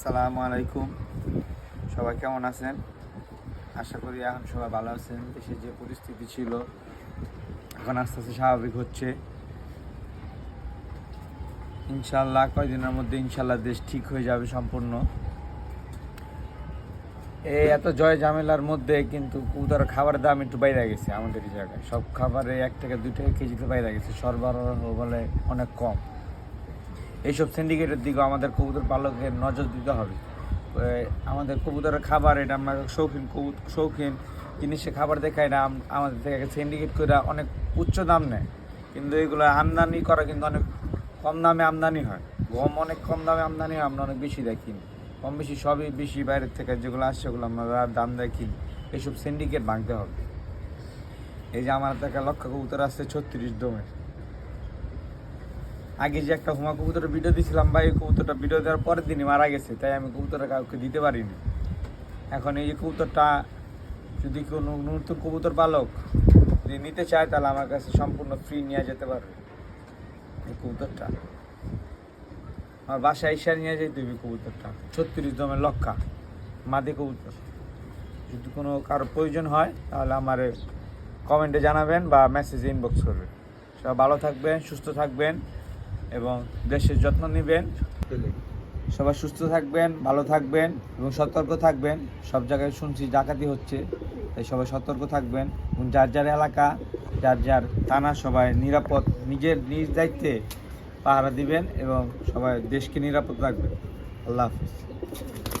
আসসালামু আলাইকুম। সবাই কেমন আছেন? আশা করি এখন সবাই ভালো আছেন। দেশের যে পরিস্থিতি ছিল, এখন আস্তে আস্তে স্বাভাবিক হচ্ছে। ইনশাল্লাহ কয়দিনের মধ্যে ইনশাল্লাহ দেশ ঠিক হয়ে যাবে সম্পূর্ণ। এই এত জয় ঝামেলার মধ্যে কিন্তু কুদার খাবারের দাম একটু বাইরে গেছে আমাদের জায়গায়। সব খাবারে এক টাকা দুই টাকা কেজিতে বাইরে গেছে। সরবরাহ বলে অনেক কম। এইসব সিন্ডিকেটের দিকেও আমাদের কবুতর পালকের নজর দিতে হবে। আমাদের কবুতরের খাবার, এটা আমরা শৌখিন শৌখিন জিনিসে খাবার দেখায় না আমাদের থেকে সিন্ডিকেট করে অনেক উচ্চ দাম নেয়। কিন্তু এগুলো আমদানি করা কিন্তু অনেক কম দামে আমদানি হয়। গম অনেক কম দামে আমদানি হয়, আমরা অনেক বেশি দেখি কম বেশি সবই বেশি বাইরের থেকে যেগুলো আসছে সেগুলো আমরা দাম দেখি এইসব সিন্ডিকেট ভাঙতে হবে। এই যে আমার থেকে লক্ষ কবুতর আসছে ছত্রিশ দমের। আগে যে একটা হুমা কবুতরের ভিডিও দিয়েছিলাম ভাই, এই কবুতরটা ভিডিও দেওয়ার পরের দিনই মারা গেছে, তাই আমি কবুতরটা কাউকে দিতে পারিনি। এখন এই যে কবুতরটা, যদি কোনো নতুন কবুতর পালক যদি নিতে চায়, তাহলে আমার কাছে সম্পূর্ণ ফ্রি নিয়ে যেতে পারবে এই কবুতরটা। আমার বাসায় এসে নিয়ে যেতে হবে কবুতরটা। ছত্রিশ দমের লক্ষা মাদি কবুতর। যদি কোনো কারও প্রয়োজন হয়, তাহলে আমার কমেন্টে জানাবেন বা মেসেজে ইনবক্স করবেন। সব ভালো থাকবেন, সুস্থ থাকবেন। এবং দেশের যত্ন নেবেন। সবাই সুস্থ থাকবেন, ভালো থাকবেন এবং সতর্ক থাকবেন। সব জায়গায় শুনছি ডাকাতি হচ্ছে, তাই সবাই সতর্ক থাকবেন এবং যার যার এলাকা, যার যার থানা, সবাই নিরাপদ, নিজের নিজ দায়িত্বে পাহারা দিবেন এবং সবাই দেশকে নিরাপদ রাখবেন। আল্লাহ হাফিজ।